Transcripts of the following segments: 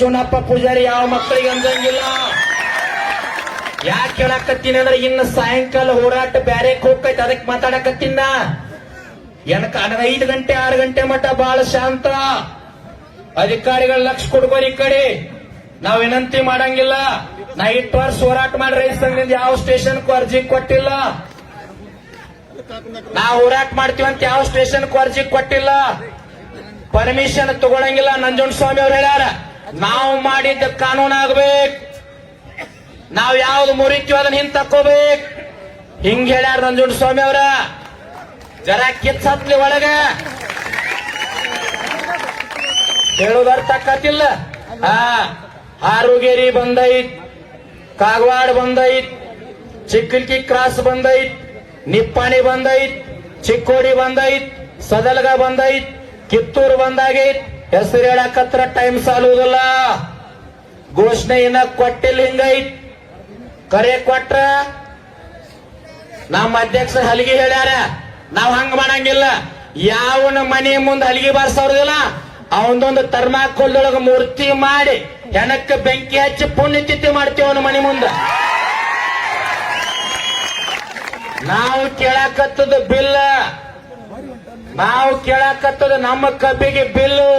ಚುನಪ್ಪ ಪೂಜಾರಿ, ಯಾವ ಮಕ್ಕಳಿಗೆ ಅಂದಂಗಿಲ್ಲ. ಯಾಕೆ ಕೇಳಾಕತ್ತೀನಿ ಅಂದ್ರೆ ಇನ್ನು ಸಾಯಂಕಾಲ ಹೋರಾಟ ಬ್ಯಾರೆ ಹೋಗ್ತೈತೆ ಅದಕ್ಕೆ ಮಾತಾಡಕತ್ತಿನ ಎನಕ ಐದು ಗಂಟೆ, ಆರು ಗಂಟೆ ಮಟ್ಟ ಬಹಳ ಶಾಂತ. ಅಧಿಕಾರಿಗಳ ಲಕ್ಷ ಕೊಡ್ಬೋದು ಈ ಕಡೆ. ನಾವ್ ವಿನಂತಿ ಮಾಡಂಗಿಲ್ಲ. ನಾ ಇಟ್ಟು ವರ್ಷ ಹೋರಾಟ ಮಾಡಿ ರೈತ ಸಂಘದಿಂದ ಯಾವ ಸ್ಟೇಷನ್ಗೂ ಅರ್ಜಿ ಕೊಟ್ಟಿಲ್ಲ. ನಾ ಹೋರಾಟ ಮಾಡ್ತೀವಿ ಅಂತ ಯಾವ ಸ್ಟೇಷನ್ಗೂ ಅರ್ಜಿ ಕೊಟ್ಟಿಲ್ಲ. ಪರ್ಮಿಷನ್ ತಗೊಳಂಗಿಲ್ಲ, ನಂಜುಂಡ ಸ್ವಾಮಿ ಅವ್ರು ಹೇಳ್ಯಾರ. ನಾವು ಮಾಡಿದ್ದ ಕಾನೂನು ಆಗ್ಬೇಕು. ನಾವು ಯಾವ್ದು ಮುರಿತೀವಿ ಅದನ್ನ ಹಿಂದ್ ತಕ್ಕೋಬೇಕು. ಹಿಂಗ್ ಹೇಳ್ಯಾರ ನಂಜುಂಡ ಸ್ವಾಮಿ ಅವ್ರ. ಜರ ಕಿತ್ ಹತ್ಲಿ ಒಳಗ. ಹೇಳೋದ್ ಅರ್ಥ ಆಕತಿಲ್ಲ ಹಾ ಹಾರುಗೇರಿ ಬಂದೈತ್, ಕಾಗವಾಡ ಬಂದೈತ್, ಚಿಕ್ಕಲ್ಕಿ ಕ್ರಾಸ್ ಬಂದೈತ್, ನಿಪ್ಪಾಣಿ ಬಂದೈತ್, ಚಿಕ್ಕೋಡಿ ಬಂದೈತ್, ಸದಲ್ಗ ಬಂದೈತ್, ಕಿತ್ತೂರು ಬಂದಾಗೈತ್. ಹೆಸರು ಹೇಳಕತ್ರ ಟೈಮ್ ಸಾಲುವುದಿಲ್ಲ. ಘೋಷಣೆ ಇನ್ನ ಕೊಟ್ಟಿಲ್ಲ ಹಿಂಗೈತ್ ಕರೆ ಕೊಟ್ರ ನಮ್ಮ ಅಧ್ಯಕ್ಷ ಹಲಿಗೆ ಹೇಳ್ಯಾರ, ನಾವ್ ಹಂಗ ಮಾಡಂಗಿಲ್ಲ. ಯಾವನ ಮನೆ ಮುಂದೆ ಹಲಿಗೆ ಬಾರಿಸೋದಿಲ್ಲ. ಅವನದೊಂದು ಥರ್ಮಾಕೋಲ್ದೊಳಗ ಮೂರ್ತಿ ಮಾಡಿ ಹೆಣಕ್ಕೆ ಬೆಂಕಿ ಹಚ್ಚಿ ಪುಣ್ಯತಿಥಿ ಮಾಡ್ತೀವಿ ಅವನ ಮನೆ ಮುಂದೆ. ನಾವು ಕೇಳಾಕತ್ತದ ಬಿಲ್ಲ, ನಾವು ಕೇಳಾಕತ್ತದ ನಮ್ಮ ಕಬ್ಬಿಗೆ ಬಿಲ್ಲು.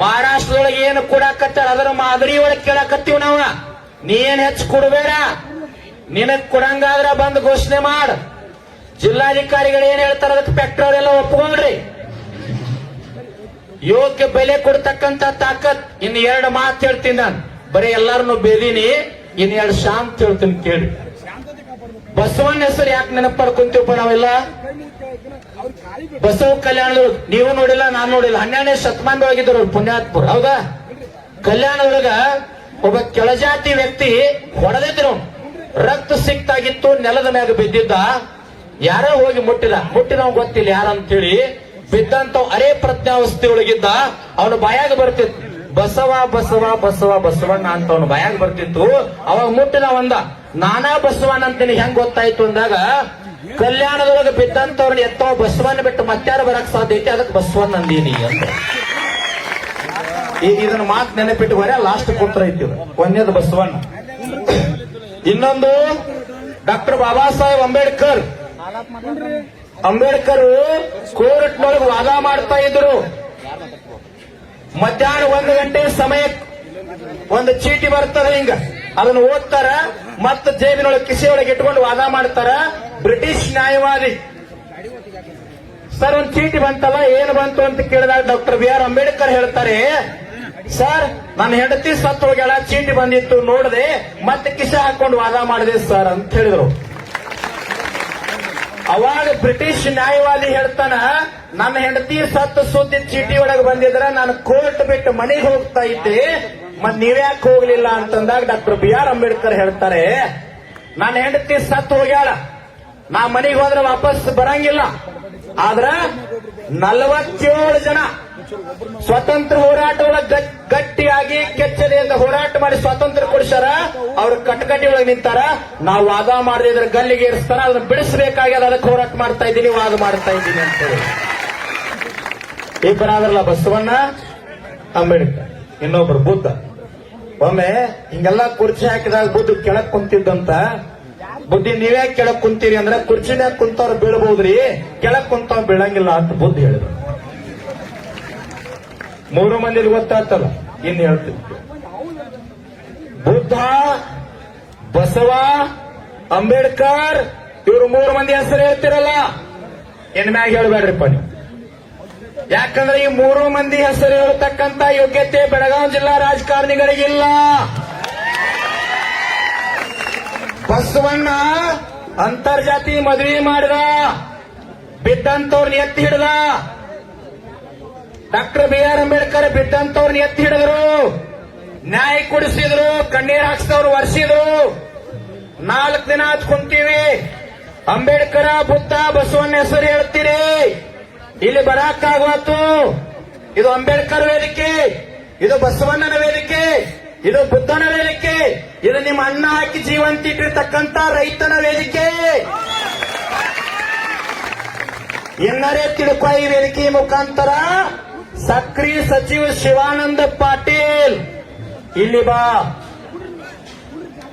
ಮಹಾರಾಷ್ಟ್ರದೊಳಗೆ ಏನು ಕೊಡಾಕತ್ತಾರ? ಅದರ ಮಾದರಿ ಒಳಗೆ ಕೇಳಾಕತ್ತೀವಿ ನಾವ. ನೀ ಏನ್ ಹೆಚ್ಚು ಕೊಡಬೇಡ? ನಿನಗ್ ಕೊಡಂಗಾದ್ರ ಬಂದ್ ಘೋಷಣೆ ಮಾಡ. ಜಿಲ್ಲಾಧಿಕಾರಿಗಳು ಏನ್ ಹೇಳ್ತಾರ ಅದಕ್ಕೆ ಪೆಟ್ರೋಲ್ ಎಲ್ಲ ಒಪ್ಕೊಂಡ್ರಿ. ಯೋಗ್ಯ ಬೆಲೆ ಕೊಡ್ತಕ್ಕಂತ ತಾಕತ್ ಇನ್ ಎರಡು ಮಾತು ಹೇಳ್ತೀನಿ ನಾನು. ಬರೀ ಎಲ್ಲಾರನು ಬೇದೀನಿ, ಇನ್ ಎರಡು ಶಾಂತ ಹೇಳ್ತೀನಿ ಕೇಳಿ. ಬಸವಣ್ಣ ಹೆಸರು ಯಾಕೆ ನೆನಪು ನಾವೆಲ್ಲ? ಬಸವ ಕಲ್ಯಾಣದೊಳಗ ನೀವು ನೋಡಿಲ್ಲ, ನಾನು ನೋಡಿಲ್ಲ. ಹನ್ನೆರಡನೇ ಶತಮಾನದೊಳಗಿದ್ರು ಅವ್ರು ಪುಣ್ಯಾತ್ಪುರ ಹೌದಾ? ಕಲ್ಯಾಣದೊಳಗ ಒಬ್ಬ ಕೆಳಜಾತಿ ವ್ಯಕ್ತಿ ಹೊಡೆದಿದ್ರು. ರಕ್ತ ಸಿಕ್ತಾಗಿತ್ತು, ನೆಲದ ಮ್ಯಾಗ ಬಿದ್ದಿದ್ದ. ಯಾರೋ ಹೋಗಿ ಮುಟ್ಟಿದ. ಮುಟ್ಟಿದವ್ ಗೊತ್ತಿಲ್ಲ ಯಾರಂತೇಳಿ. ಬಿದ್ದಂತ ಅರೆ ಪ್ರಜ್ಞಾವಸ್ಥೆ ಒಳಗಿದ್ದ. ಅವನು ಬಾಯಾಗ ಬರ್ತಿತ್ತು. ಬಸವ ಬಸವ ಬಸವ, ಬಸವಣ್ಣ ಅಂತ ಅವನು ಬಾಯಾಗ ಬರ್ತಿತ್ತು. ಅವಾಗ ಮುಟ್ಟಿದ ಒಂದ ನಾನಾ ಬಸವಣ್ಣ ಅಂತ ನಿನಗೆ ಹೆಂಗ್ ಗೊತ್ತಾಯ್ತು ಅಂದಾಗ, ಕಲ್ಯಾಣದೊಳಗೆ ಬಿದ್ದಂತವ್ರನ್ನ ಎತ್ತೋ ಬಸವಣ್ಣ ಬಿಟ್ಟು ಮತ್ತಾರು ಬರಕ್ ಸಾಧ್ಯ ಐತಿ? ಅದಕ್ಕೆ ಬಸವಣ್ಣ ಅಂದೀನಿ ಅಂತ. ಈಗ ಇದನ್ನ ಮಾತು ನೆನಪಿಟ್ಟುವರೆ ಲಾಸ್ಟ್ ಪುತ್ರ ಐತಿ ಒಂದೇದು ಬಸವಣ್ಣ. ಇನ್ನೊಂದು, ಡಾಕ್ಟರ್ ಬಾಬಾ ಸಾಹೇಬ್ ಅಂಬೇಡ್ಕರ್. ಅಂಬೇಡ್ಕರ್ ಕೋರ್ಟ್ನೊಳಗೆ ವಾದ ಮಾಡ್ತಾ ಇದ್ರು. ಮಧ್ಯಾಹ್ನ ಒಂದು ಗಂಟೆ ಸಮಯ ಒಂದು ಚೀಟಿ ಬರ್ತದೆ ಹಿಂಗ? ಅದನ್ನ ಓದ್ತಾರ, ಮತ್ತ ಜೇಬಿನೊಳಗೆ ಕಿಸೆಯೊಳಗೆ ಇಟ್ಕೊಂಡು ವಾದ ಮಾಡ್ತಾರ. ಬ್ರಿಟಿಷ್ ನ್ಯಾಯವಾದಿ. ಸರ್, ಒಂದು ಚೀಟಿ ಬಂತಲ್ಲ, ಏನು ಬಂತು ಅಂತ ಕೇಳಿದಾಗ ಡಾಕ್ಟರ್ ಬಿ ಆರ್ ಅಂಬೇಡ್ಕರ್ ಹೇಳ್ತಾರೆ, ಸರ್, ನನ್ನ ಹೆಂಡತಿ ಸತ್ತು ಹೋಗ್ಯಾಳ, ಚೀಟಿ ಬಂದಿತ್ತು, ನೋಡದೆ, ಮತ್ತೆ ಕಿಸೆ ಹಾಕೊಂಡು ವಾದ ಮಾಡಿದೆ, ಸರ್, ಅಂತ ಹೇಳಿದ್ರು. ಅವಾಗ ಬ್ರಿಟಿಷ್ ನ್ಯಾಯವಾದಿ ಹೇಳ್ತಾನ, ನನ್ನ ಹೆಂಡತಿ ಸತ್ತು ಸುದ್ದಿ ಚೀಟಿ ಒಳಗೆ ಬಂದಿದ್ರೆ ನಾನು ಕೋರ್ಟ್ ಬಿಟ್ಟು ಮನೆಗೆ ಹೋಗ್ತಾ ಇದ್ದೆ ಮತ್ ನೀವ್ಯಾಕೆ ಹೋಗ್ಲಿಲ್ಲ ಅಂತಂದಾಗ ಡಾಕ್ಟರ್ ಬಿ ಆರ್ ಅಂಬೇಡ್ಕರ್ ಹೇಳ್ತಾರೆ ನನ್ನ ಹೆಂಡತಿ ಸತ್ತು ಹೋಗ್ಯಾಳ. ನಾ ಮನೆಗೆ ಹೋದ್ರೆ ವಾಪಸ್ ಬರಂಗಿಲ್ಲ. ಆದ್ರ ನಲವತ್ತೇಳು ಜನ ಸ್ವತಂತ್ರ ಹೋರಾಟ ಒಳಗೆ ಗಟ್ಟಿಯಾಗಿ ಕೆಚ್ಚದೆಯಿಂದ ಹೋರಾಟ ಮಾಡಿ ಸ್ವಾತಂತ್ರ್ಯ ಕೊಡಿಸ್ಯಾರ. ಅವ್ರ ಕಟಕಟಿ ಒಳಗೆ ನಿಂತಾರ. ನಾವು ವಾದ ಮಾಡದಿದ್ರೆ ಗಲ್ಲಿಗೆ ಇರಿಸ್ತಾರ ಅದನ್ನ ಬಿಡಿಸಬೇಕಾಗ್ಯದ. ಅದಕ್ಕೆ ಹೋರಾಟ ಮಾಡ್ತಾ ಇದ್ದೀನಿ, ವಾದ ಮಾಡ್ತಾ ಇದ್ದೀನಿ ಅಂತ ಹೇಳಿ ಇಬ್ಬರಾದ್ರಲ್ಲ ಬಸವಣ್ಣ ಅಂಬೇಡ್ಕರ್, ಇನ್ನೊಬ್ರು ಬುದ್ಧ. ಒಮ್ಮೆ ಹಿಂಗೆಲ್ಲ ಕುರ್ಚಿ ಹಾಕಿದಾಗ ಬುದ್ಧ ಕೆಳಕ್ ಕುಂತಿದ್ದಂತ, ಬುದ್ಧಿ ನೀವೇ ಕೆಳಕ್ ಕುಂತೀರಿ ಅಂದ್ರೆ ಕುರ್ಚಿನ್ಯಾಗ ಕುಂತವ್ರು ಬೀಳ್ಬಹುದ್ರಿ ಕೆಳಕ್ ಕುಂತವ್ ಬೀಳಂಗಿಲ್ಲ ಅಂತ ಬುದ್ಧ ಹೇಳಿದ್ರು. ಮೂರು ಮಂದಿ ಗೊತ್ತಾಗ್ತಲ್ಲ ಇನ್ನು ಹೇಳ್ತೀನಿ. ಬುದ್ಧ, ಬಸವ, ಅಂಬೇಡ್ಕರ್, ಇವರು ಮೂರು ಮಂದಿ ಹೆಸರು ಹೇಳ್ತಿರಲ್ಲ, ಇನ್ ಮ್ಯಾಗ ಹೇಳ್ಬೇಡ್ರಿಪ್ಪ ನೀವು. ಯಾಕಂದ್ರೆ ಈ ಮೂರು ಮಂದಿ ಹೆಸರು ಇರತಕ್ಕಂತ ಯೋಗ್ಯತೆ ಬೆಳಗಾವಿ ಜಿಲ್ಲಾ ರಾಜಕಾರಣಿಗಳಿಗಿಲ್ಲ ಬಸವಣ್ಣ ಅಂತರ್ಜಾತಿ ಮದುವೆ ಮಾಡಿದ ಬಿದ್ದಂತವ್ರನ್ನ ಎತ್ತಿ ಹಿಡ್ದ. ಡಾಕ್ಟರ್ ಬಿ ಆರ್ ಅಂಬೇಡ್ಕರ್ ಬಿದ್ದಂತವ್ರನ್ನ ಎತ್ತಿ ಹಿಡಿದ್ರು. ನ್ಯಾಯ ಕೊಡಿಸಿದ್ರು, ಕಣ್ಣೀರ್ ಹಾಕ್ಸಿದವ್ರು ವರ್ಷಿದ್ರು ನಾಲ್ಕು ದಿನ ಕುಂತೀವಿ. ಅಂಬೇಡ್ಕರ, ಬುತ್ತ, ಬಸವಣ್ಣ ಹೆಸರು ಹೇಳ್ತೀರಿ. ಇಲ್ಲಿ ಬರಾಕಾಗವತ್ತು. ಇದು ಅಂಬೇಡ್ಕರ್ ವೇದಿಕೆ, ಇದು ಬಸವಣ್ಣನ ವೇದಿಕೆ, ಇದು ಬುದ್ಧನ ವೇದಿಕೆ, ಇದು ನಿಮ್ಮ ಅಣ್ಣ ಹಾಕಿ ಜೀವಂತ ಇಟ್ಟಿರ್ತಕ್ಕಂತ ರೈತನ ವೇದಿಕೆ. ಇನ್ನರೇ ತಿಳ್ಕೊ ಈ ವೇದಿಕೆ ಮುಖಾಂತರ ಸಕ್ರಿಯ ಸಚಿವ ಶಿವಾನಂದ ಪಾಟೀಲ್. ಇಲ್ಲಿ ಬಾ.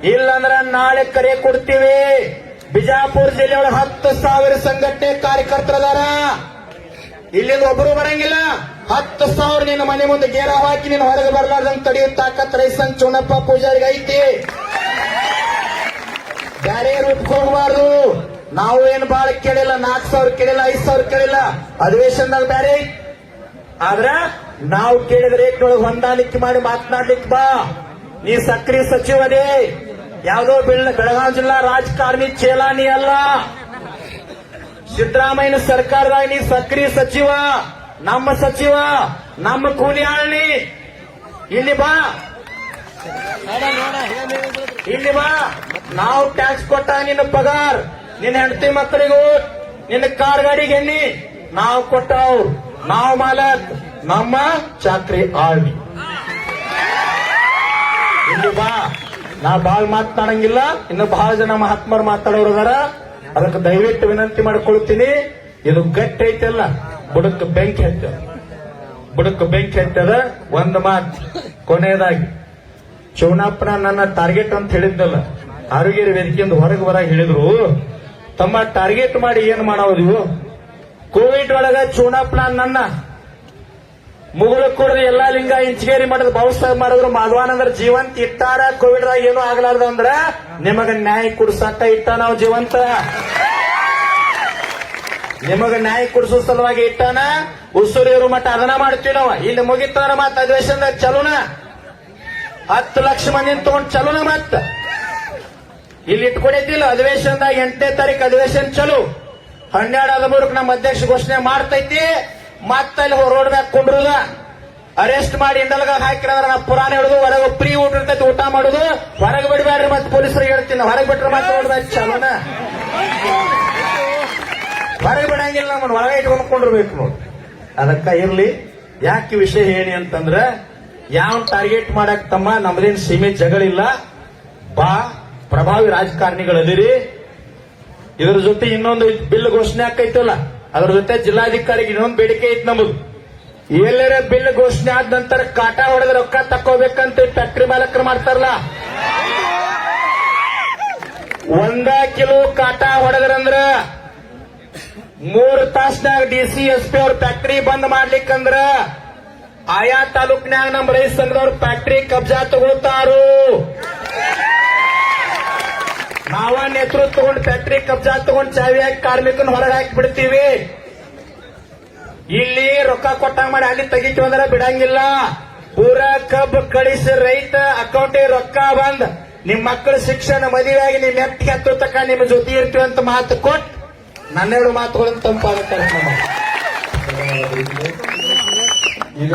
ಇಲ್ಲಂದ್ರ ನಾಳೆ ಕರೆ ಕೊಡ್ತೀವಿ. ಬಿಜಾಪುರ ಜಿಲ್ಲೆಯೊಳಗೆ ಹತ್ತು ಸಾವಿರ ಸಂಘಟನೆ ಕಾರ್ಯಕರ್ತರದಾರ. ಇಲ್ಲಿಂದ ಒಬ್ಬರು ಬರಂಗಿಲ್ಲ. ಹತ್ತು ಸಾವಿರ ನಿನ್ನ ಮನೆ ಮುಂದೆ ಗೇರ ಹಾಕಿ ನೀನು ಹೊರಗೆ ಬರಲಾರ್ದಂಗ್ ತಡೆಯುವ ತಾಕತ್ ರೈಸನ್ ಚುಣಪ್ಪ ಪೂಜಾರಿಗೆ ಐತಿ. ಬ್ಯಾರೆ ರೂಟ್ಗೆ ನಾವು ಏನ್ ಬಾಳ ಕೇಳಿಲ್ಲ ನಾಲ್ಕು ಸಾವಿರ ಕೇಳಿಲ್ಲ, ಐದ್ ಸಾವಿರ ಕೇಳಿಲ್ಲ. ಅಧಿವೇಶನದಾಗ ಬ್ಯಾರೆ. ಆದ್ರ ನಾವು ಕೇಳಿದ್ರೆ ಏಕ್ನೊಳಗೆ ಹೊಂದಾಣಿಕೆ ಮಾಡಿ ಮಾತನಾಡ್ಲಿಕ್ಕೆ ಬಾ. ನೀ ಸಕ್ರಿಯ ಸಚಿವನೇ. ಯಾವುದೋ ಬೆಳ ಬೆಳಗಾವಿ ಜಿಲ್ಲಾ ರಾಜಕಾರಣಿ ಚೇಲಾನಿ ಅಲ್ಲ. ಸಿದ್ದರಾಮಯ್ಯನ ಸರ್ಕಾರದಾಗ ನೀ ಸಕ್ರಿಯ ಸಚಿವ, ನಮ್ಮ ಸಚಿವ, ನಮ್ಮ ಕೂಲಿ ಆಳ್ನಿ. ಇಲ್ಲಿ ಬಾ. ಇಲ್ಲಿ ಬಾ. ನಾವು ಟ್ಯಾಕ್ಸ್ ಕೊಟ್ಟ ನಿನ್ನ ಪಗಾರ್, ನಿನ್ನ ಹೆಂಡತಿ ಮಕ್ಕಳಿಗೂ, ನಿನ್ನ ಕಾರ್ ಗಾಡಿಗೆ ಎಣ್ಣಿ ನಾವು ಕೊಟ್ಟವ್. ನಾವು ಮಾಲಕ್, ನಮ್ಮ ಚಾಕ್ರಿ ಆಳ್ವಿ ಇಲ್ಲಿ ಬಾ. ನಾ ಬಾಳ್ ಮಾತನಾಡಂಗಿಲ್ಲ. ಇನ್ನು ಬಹಳ ಜನ ಮಹಾತ್ಮರು ಮಾತಾಡೋರು ಅದಾರ. ಅದಕ್ಕೆ ದಯವಿಟ್ಟು ವಿನಂತಿ ಮಾಡ್ಕೊಳ್ತೀನಿ. ಇದು ಗಟ್ಟಿ ಐತಲ್ಲ, ಬುಡಕ್ಕೆ ಬೆಂಕಿ ಹಚ್ಚ ಬುಡಕ್ಕೆ ಬೆಂಕಿ ಹಚ್ಚದ ಒಂದು ಮಾತು. ಕೊನೆಯದಾಗಿ ಶಿವನಪ್ಪನ ನನ್ನ ಟಾರ್ಗೆಟ್ ಅಂತ ಹೇಳಿದ್ದಲ್ಲ ಆರೋಗ್ಯ ವೇದಿಕೆಯಿಂದ ಹೊರಗೆ ಹೊರಗೆ ಹೇಳಿದ್ರು. ತಮ್ಮ ಟಾರ್ಗೆಟ್ ಮಾಡಿ ಏನ್ ಮಾಡೋದು ಇವು? ಕೋವಿಡ್ ಒಳಗ ಚೂಣಪ್ಪನ ನನ್ನ ಮುಗುಳು ಕೂಡ ಎಲ್ಲಾ ಲಿಂಗ ಇಂಚಿಗೇರಿ ಮಾಡಿದ್ರು ಬಹುಸಾಗ ಮಾಡಿದ್ರು. ಮಾಧವಾನಂದ್ರ ಜೀವಂತ ಇಟ್ಟಾರ ಕೋವಿಡ್ ಏನೂ ಆಗ್ಲಾರ್ದ ಅಂದ್ರ ನಿಮಗ ನ್ಯಾಯ ಕುಡ್ಸಾಕ ಇಟ್ಟ ನಾವು ಜೀವಂತ. ನಿಮಗ ನ್ಯಾಯ ಕುಡಿಸೋ ಸಲುವಾಗಿ ಇಟ್ಟಾನ? ಉಸುರಿ ಇರೋ ಮಟ್ಟ ಅದನ್ನ ಮಾಡ್ತೀವಿ ನಾವು. ಇಲ್ಲಿ ಮುಗಿತಾರ ಮತ್ತ ಅಧಿವೇಶನ ಚಲೋನ. ಹತ್ತು ಲಕ್ಷ ಮಂದಿ ತಗೊಂಡ್ ಚಲೋನ ಮತ್ತ ಇಲ್ಲಿ ಇಟ್ಕೊಂಡಿದ್ದಿಲ್ಲ, ಅಧಿವೇಶನದಾಗ ಎಂಟನೇ ತಾರೀಕು ಅಧಿವೇಶನ ಚಲೋ. ಹನ್ನೆರಡು ಹದಿಮೂರಕ್ಕೆ ನಮ್ಮ ಅಧ್ಯಕ್ಷ ಘೋಷಣೆ ಮಾಡ್ತೈತಿ. ಮತ್ತ ಅಲ್ಲಿ ರೋಡ್ ಮ್ಯಾಗ ಕುಂಡ್ರದ. ಅರೆಸ್ಟ್ ಮಾಡಿ ಇಂಡಲ್ಗ ಹಾಕಿರಂದ್ರ ನಾ ಪುರಾಣ ಹಿಡಿದು ಹೊರಗೆ ಫ್ರೀ ಊಟ ಇರ್ತೈತಿ, ಊಟ ಮಾಡುದು. ಹೊರಗೆ ಬಿಡಬೇಡ್ರಿ ಮತ್ತೆ ಪೊಲೀಸರು ಹೇಳ್ತೀನಿ, ಹೊರಗೆ ಬಿಟ್ರೆ ಮತ್ತೆ ರೋಡ್ ಚಲೋನ. ನಮ್ಮನ್ನ ಒಳಗೆ ಇಟ್ಕೊಂಡ್ಕೊಂಡಿರ್ಬೇಕು ನೋಡಿ. ಅದಕ್ಕ ಇರ್ಲಿ. ಯಾಕೆ ವಿಷಯ ಹೇಳಿ ಅಂತಂದ್ರ ಯಾವ ಟಾರ್ಗೆಟ್ ಮಾಡಕ್ ತಮ್ಮ ನಮ್ದೇನ್ ಸೀಮೆ ಜಗಳಿಲ್ಲ, ಬಾ, ಪ್ರಭಾವಿ ರಾಜಕಾರಣಿಗಳದಿರಿ ಇದ್ರ ಜೊತೆ ಇನ್ನೊಂದು ಬಿಲ್ ಘೋಷಣೆ ಆಕೈತಲ್ಲ ಅದ್ರ ಜೊತೆ ಜಿಲ್ಲಾಧಿಕಾರಿಗೆ ಇನ್ನೊಂದು ಬೇಡಿಕೆ ಐತಿ ನಮಗ್ ಎಲ್ಲರ ಬಿಲ್ ಘೋಷಣೆ ಆದ ನಂತರ ಕಾಟ ಹೊಡೆದ ರೊಕ್ಕ ತಕ್ಕೋಬೇಕಂತ ಫ್ಯಾಕ್ಟ್ರಿ ಮಾಲಕರು ಮಾಡ್ತಾರಲ್ಲ? ಒಂದ ಕಿಲೋ ಕಾಟ ಹೊಡೆದ್ರಂದ್ರ ಮೂರ್ ತಾಸ್ನಾಗ ಡಿ ಸಿ ಎಸ್ ಪಿ ಅವ್ರ ಫ್ಯಾಕ್ಟ್ರಿ ಬಂದ್ ಮಾಡ್ಲಿಕ್ಕಂದ್ರ ಆಯಾ ತಾಲೂಕ್ನ್ಯಾಗ ನಮ್ಮ ರೈತ ಸಂಘದವ್ರ ಫ್ಯಾಕ್ಟ್ರಿ ಕಬ್ಜಾ ತಗೊಳ್ತಾರು. ನಾವ ನೇತೃತ್ವ ತಗೊಂಡ್ ಫ್ಯಾಕ್ಟ್ರಿ ಕಬ್ಜಾ ತಗೊಂಡ್ ಚಾವಿ ಹಾಕಿ ಕಾರ್ಮಿಕನ ಹೊರಗೆ ಹಾಕಿ ಬಿಡ್ತೀವಿ. ಇಲ್ಲಿ ರೊಕ್ಕ ಕೊಟ್ಟ ಮಾಡಿ ಅಲ್ಲಿ ತೆಗಿತೀವಿ ಅಂದ್ರೆ ಬಿಡಂಗಿಲ್ಲ. ಪೂರ ಕಬ್ ಕಳಿಸಿ ರೈತ ಅಕೌಂಟಿಗೆ ರೊಕ್ಕ ಬಂದ್ ನಿಮ್ ಮಕ್ಕಳ ಶಿಕ್ಷಣ ಮದುವೆಯಾಗಿ ನಿಮ್ ಎತ್ತಿಗೆ ಹತ್ತು ತಕ ನಿಮ್ ಜೊತೆ ಇರ್ತೀವಿ ಅಂತ ಮಾತು ಕೊಟ್ಟು ನನ್ನೆರಡು ಮಾತುಗಳನ್ನು ತಂಪಾದ ಕಾರ್ಯಕ್ರಮ ಈಗ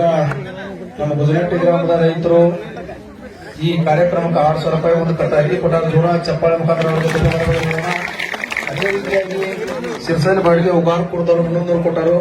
ನಮ್ಮ ಗುಜರಾಟಿ ಗ್ರಾಮದ ರೈತರು ಈ ಕಾರ್ಯಕ್ರಮಕ್ಕೆ ಆರು ಸಾವಿರ ರೂಪಾಯಿ ಒಂದು ಕಟ್ಟ ಅರ್ಜಿ ಕೊಟ್ಟಾರ ಜೋರ ಚಪ್ಪಾಳೆ ಮುಖಾಂತರ. ಅದೇ ರೀತಿಯಾಗಿ ಸಿರ್ಸಲ್ ಬಾಡಿಗೆ ಉಗಾರ ಕೊಡ್ತಾರೋ ಮುನ್ನೂರು ಕೊಟ್ಟಾರು